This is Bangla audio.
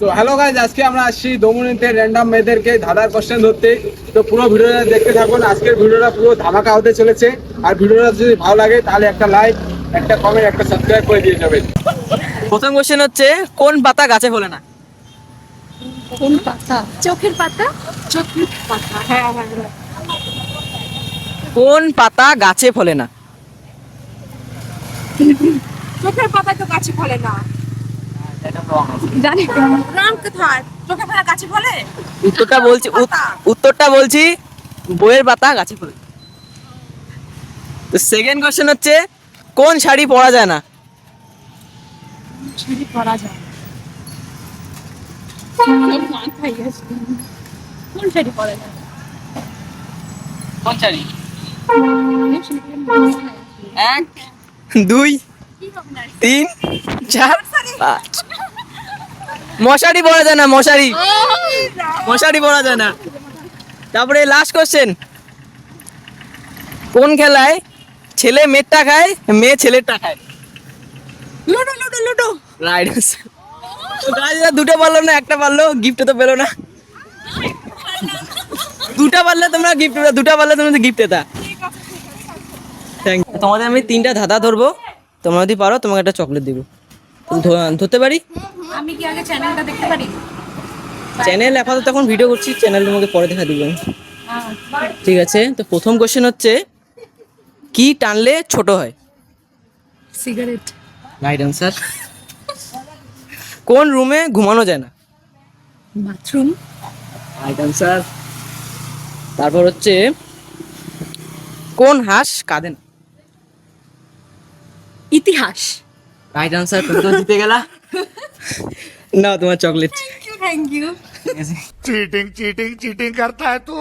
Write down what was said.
তো হ্যালো গাইজ আজকে আমরা আসছি দমনিতে র্যান্ডম মেয়েদেরকে ধাঁধার কোশ্চেন ধরতে। তো পুরো ভিডিওটা দেখতে থাকুন আজকের ভিডিওটা পুরো ধামাকা হতে চলেছে। আর ভিডিওটা যদি ভালো লাগে তাহলে একটা লাইক একটা কমেন্ট একটা সাবস্ক্রাইব করে দিয়ে যাবেন। প্রথম কোশ্চেন হচ্ছে কোন পাতা গাছে ফলে না? কোন পাতা? চোখের পাতা? চোখের পাতা হ্যাঁ হ্যাঁ হ্যাঁ। কোন পাতা গাছে ফলে না? চোখের পাতা তো গাছে ফলে না। জানি। রাম কোথায় চোখের পাতা গাছে ফলে? উত্তরটা বলছি উত্তরটা বলছি বইয়ের পাতা গাছে ফলে। তো সেকেন্ড কোশ্চেন হচ্ছে কোন শাড়ি পরা যায় না? শাড়ি পরা যায় কোন শাড়ি পরা যায় কোন শাড়ি? এক দুই তিন চার পাঁচ। মশারি পরা যায় না মশারি। মশারি পরা যায় না। তারপরে লাস্ট কোশ্চেন কোন খেলায় ছেলে মেয়েরটা খায় মেয়ে ছেলেরটা খায়? Ludo ludo ludo. রাইট দুটো পারল না একটা পারল গিফট তো পেল না। দুটা পারলে তোমরা গিফট দুটা পারলে তোমরা গিফট এটা থ্যাংক তোমাদের আমি তিনটা ধাঁধা ধরবো। তোমরা যদি পারো তোমাকে একটা চকলেট দিব। ধরতে পারি? আমি কি আগে চ্যানেলটা দেখতে পারি? চ্যানেল আপাতত তখন ভিডিও করছি চ্যানেল তোমাকে পরে দেখা দিব ঠিক আছে তো প্রথম কোশ্চেন হচ্ছে কি টানলে ছোট হয়? সিগারেট রাইট অ্যান্সার কোন রুমে ঘুমানো যায় না? বাথরুম রাইট অ্যান্সার তারপর হচ্ছে কোন হাঁস কাঁদে না? ইতিহাস। রাইট আনসার তুমি তো জিতে গেলা। না তোমার chocolate thank you thank you cheating cheating cheating করতা হ্যায় তো।